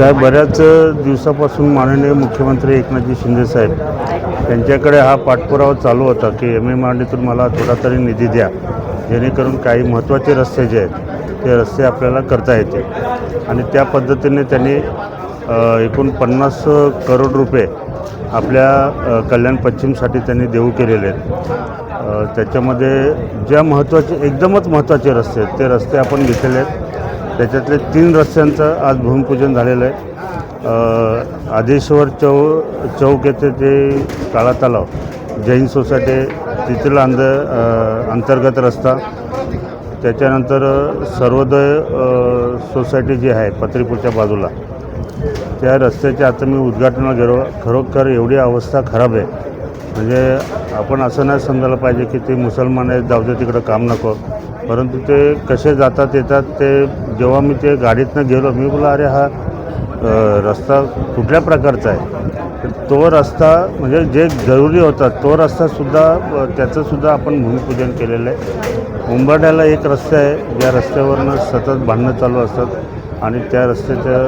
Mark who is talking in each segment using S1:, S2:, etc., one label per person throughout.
S1: साहेब बऱ्याच दिवसापासून माननीय मुख्यमंत्री एकनाथजी शिंदे साहेब त्यांच्याकडे हा पाठपुरावा चालू होता की एम एम आरडीतून मला थोडा तरी निधी द्या. जेणेकरून काही महत्त्वाचे रस्ते जे आहेत ते रस्ते आपल्याला करता येते आणि त्या पद्धतीने त्यांनी एकूण पन्नास करोड रुपये आपल्या कल्याण पश्चिमसाठी त्यांनी देऊ केलेले आहेत. त्याच्यामध्ये ज्या महत्त्वाचे एकदमच महत्त्वाचे रस्ते आहेत ते रस्ते आपण घेतलेले आहेत. त्याच्यातले तीन रस्त्यांचं आज भूमिपूजन झालेलं आहे. आदेश्वर चौ चौक येथे ते काळा तलाव जैन सोसायटी तिथला अंद अंतर्गत रस्ता. त्याच्यानंतर सर्वोदय सोसायटी जी आहे पत्रीपूरच्या बाजूला त्या रस्त्याचे आता मी उद्घाटनाला गेलो. खरोखर एवढी अवस्था खराब आहे. म्हणजे आपण असं नाही समजायला पाहिजे की ते मुसलमान आहेत जाऊ दे तिकडं काम नको. परंतु ते कसे जातात येतात ते जेव्हा मी ते गाडीतनं गेलो मी बोला अरे हा रस्ता कुठल्या प्रकारचा आहे? तो रस्ता म्हणजे जे जरुरी होता तो रस्तासुद्धा त्याचंसुद्धा आपण भूमिपूजन केलेलं आहे. उंबाड्याला एक रस्ता आहे ज्या रस्त्यावरनं सतत भांडणं चालू असतात आणि त्या रस्त्याच्या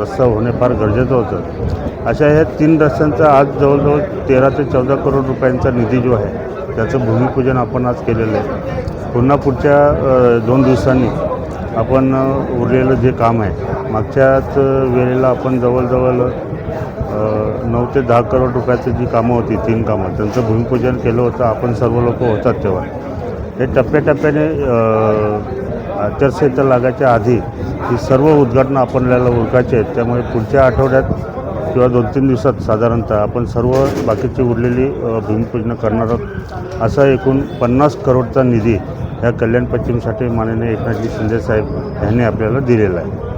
S1: रस्ता होणे फार गरजेचं होतं. अशा ह्या तीन रस्त्यांचा आज जवळजवळ तेरा ते चौदा करोड रुपयांचा निधी जो आहे त्याचं भूमिपूजन आपण आज केलेलं आहे. पुन्हा पुढच्या दोन दिवसांनी आपण उरलेलं जे काम आहे मागच्याच वेळेला आपण जवळजवळ नऊ ते दहा करोड रुपयाची जी कामं होती तीन कामं त्यांचं भूमिपूजन केलं होतं आपण सर्व लोक होतात तेव्हा. हे टप्प्याटप्प्याने आचारसंहिता लागायच्या आधी ही सर्व उद्घाटनं आपल्याला ओळखायचे आहेत. त्यामुळे पुढच्या आठवड्यात किंवा दोन तीन दिवसात साधारणतः आपण सर्व बाकीची उरलेली भूमिपूजनं करणार आहोत. असा एकूण पन्नास करोडचा निधी ह्या कल्याण पश्चिमसाठी माननीय एकनाथजी शिंदेसाहेब यांनी आपल्याला दिलेला आहे.